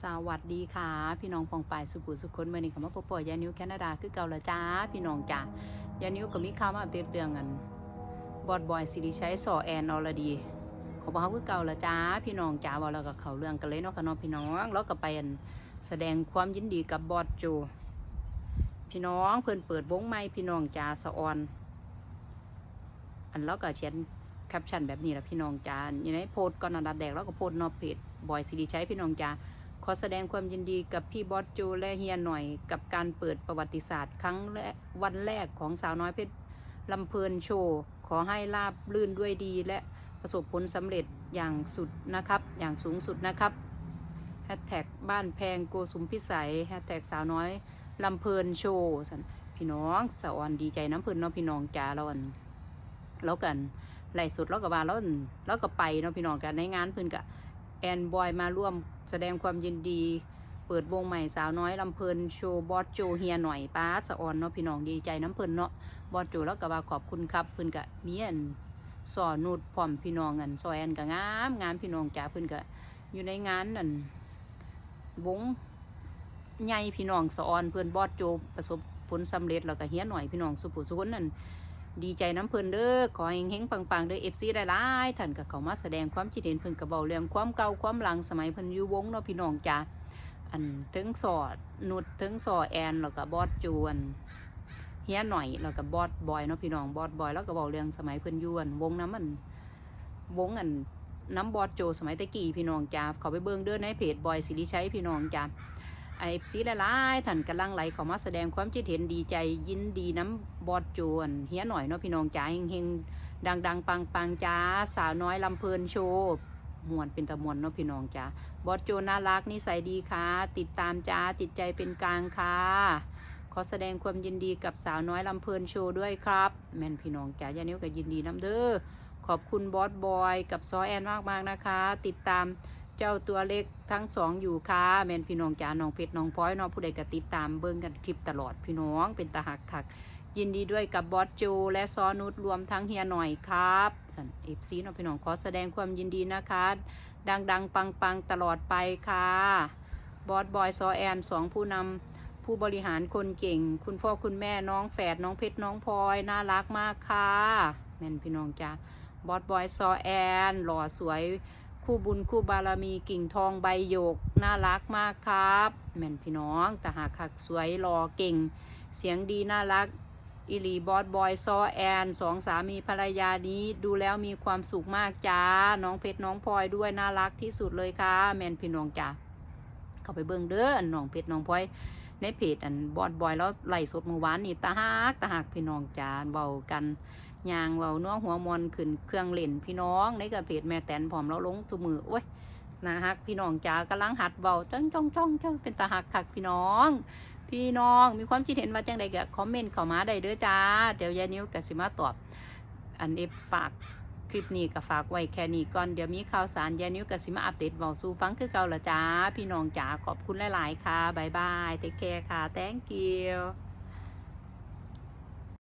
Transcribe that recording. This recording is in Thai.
สวัสดีค่ะ พี่น้องปองปายสุขุสุขคนเมื่อนี้คำว่าปป่อยยานิวแคนาดาคือเก่าละจ้า พี่น้องจ้ายานิวก็มีข่าวมาอัปเดตเรื่องกันบอดบอยสิริชัยสอแอนอรดีขอบอกเขาคือเก่าละจ้า พี่น้องจ้าบอกแล้วก็เขาเรื่องกันเลยเนาะค่ะน้องพี่น้องแล้วก็ไปอันแสดงความยินดีกับบอดโจพี่น้องเพิ่อนเปิดวงใหม่พี่น้องจ้าสะออน อันแล้วก็เขียนแคปชั่นแบบนี้ละพี่น้องจ้าอยู่ในโพสก่อนอันดับแรกแล้วก็โพสนอกเพจบอยสิริชัยพี่น้องจ้า ขอแสดงความยินดีกับพี่บอสโจและเฮียหน่อย กับการเปิดประวัติศาสตร์ครั้งแรกวันแรกของสาวน้อยเพชรลำเพลินโชว์ ขอให้ราบลื่นด้วยดี และประสบผลสำเร็จอย่างสุดนะครับ อย่างสูงสุดนะครับแฮชแท็กบ้านแพงโกสุมพิสัยแฮชแท็กสาวน้อยลำเพลินโชว์พี่น้องสาวอันดีใจน้ำเพลินเนาะพี่น้องจ้าเราอันแล้วกันไหลสุดแล้วก็ว่าแล้วอันแล้วก็ไปเนาะพี่น้องกันในงานเพิ่นกะ แอนบอยมาร่วมแสดงความยินดี เปิดวงใหม่สาวน้อยลำเพลินโชว์บอสโจเฮียหน่อยป้าสะออนเนาะพี่น้องดีใจน้ำเพลินเนาะบอสโจแล้วก็ว่าขอบคุณครับเพิ่นกะมีอันสอนุดพร้อมพี่น้องกันซอยแอนก็งามงามพี่น้องจ้าเพิ่นกะอยู่ในงานนั่นวงใหญ่พี่น้องสะออนเพิ่นบอสโจประสบผลสำเร็จแล้วก็เฮียหน่อยพี่น้องสุภุสุคนนั่น ดีใจน้ำเพิ่นเด้อขอเฮงๆปังๆเด้อเอฟซีได้หลายท่านก็เข้ามาแสดงความคิดเห็นเพิ่นก็เว้าเรื่องความเก่าความหลังสมัยเพิ่นอยู่วงเนาะพี่น้องจ้าอันถึงสอดนุดถึงสอแอนแล้วก็บอสจวนเฮียหน่อยแล้วก็บอสบอยเนาะพี่น้องบอสบอยแล้วก็เว้าเรื่องสมัยเพิ่นยู่อันวงน้ำมันวงอันน้ำบอสโจสมัยตะกี้พี่น้องจ้าเขาไปเบิ่งเด้อในเพจบอยสิริชัยพี่น้องจ้า ไอเอฟซีหลายๆท่านกำลังไหลเข้ามาแสดงความคิดเห็นดีใจยินดีน้ำบอดจวนเฮียหน่อยเนาะพี่น้องจ้าเฮงๆดังๆ ปังๆจ้าสาวน้อยลำเพลินโชว์มวนเป็นตะมวนเนาะพี่น้องจ้าบอดโจน่ารักนิสัยดีค่ะ ติดตามจ้าจิตใจเป็นกลางค่ะขอแสดงความยินดีกับสาวน้อยลำเพลินโชว์ด้วยครับ แม่นพี่น้องจ้ายานิ้วก็ยินดีน้ำเด้อขอบคุณบอสบอยกับซอแอนมากๆนะคะ ติดตาม เจ้าตัวเล็กทั้งสองอยู่ค่ะแมนพี่น้องจ๋าน้องเพชรน้องพลอยน้องผู้ใดก็ติดตามเบิ่งกันคลิปตลอดพี่น้องเป็นตาหักคัก ยินดีด้วยกับบอสโจและซอนุชรวมทั้งเฮียหน่อยครับสันเอฟซีน้องพี่น้องขอแสดงความยินดีนะคะ ดังๆ ปังๆ ตลอดไปค่ะบอสบอยซอแอนสองผู้นำผู้บริหารคนเก่ง คุณพ่อคุณแม่น้องแฝดน้องเพชรน้องพลอยน่ารักมากค่ะแม่นพี่น้องจ้าบอสบอยซอแอนหล่อสวย คู่บุญคู่บารมีกิ่งทองใบโยก น่ารักมากครับแม่นพี่น้องแต่หากขักสวยรอเก่ง เสียงดีน่ารักอิลีบอสบอยซอแอนสองสามีภรรยานี้ดูแล้วมีความสุขมากจ้า น้องเพชรน้องพลอยด้วยน่ารักที่สุดเลยค่ะแมนพี่น้องจ้าเข้าไปเบิ่งเด้อนน้องเพชรน้องพลอยในเพจอันบอสบอยแล้วไล่สดเมื่อวานนี่ตาฮักตาฮักพี่น้องจ้าเบากัน ยางเว้านัวหัวมอนขึ้นเครื่องเล่นพี่น้องในกับเพจแม่แตนพร้อมแล้วลงทุมือโอ้ยนะฮักพี่น้องจ๋ากำลังหัดเบาจ้องจ้องจ้องจ้องเป็นตาหักคักพี่น้อง พี่น้องมีความคิดเห็นว่าจังใดก็คอมเมนต์เข้ามาได้เด้อจ้า เดี๋ยวยายนิ้วกับสิมาตอบ อันเอฟฝากคลิปนี้ก็ฝากไว้แค่นี้ก่อนเดี๋ยวมีข่าวสารยายนิ้วกับสิมาอัปเดตเบาสู่ฟังคือเก่าละจ้า พี่น้องจ๋าขอบคุณหลาย ๆ ค่ะบายบายเทคแคร์ค่ะ thank you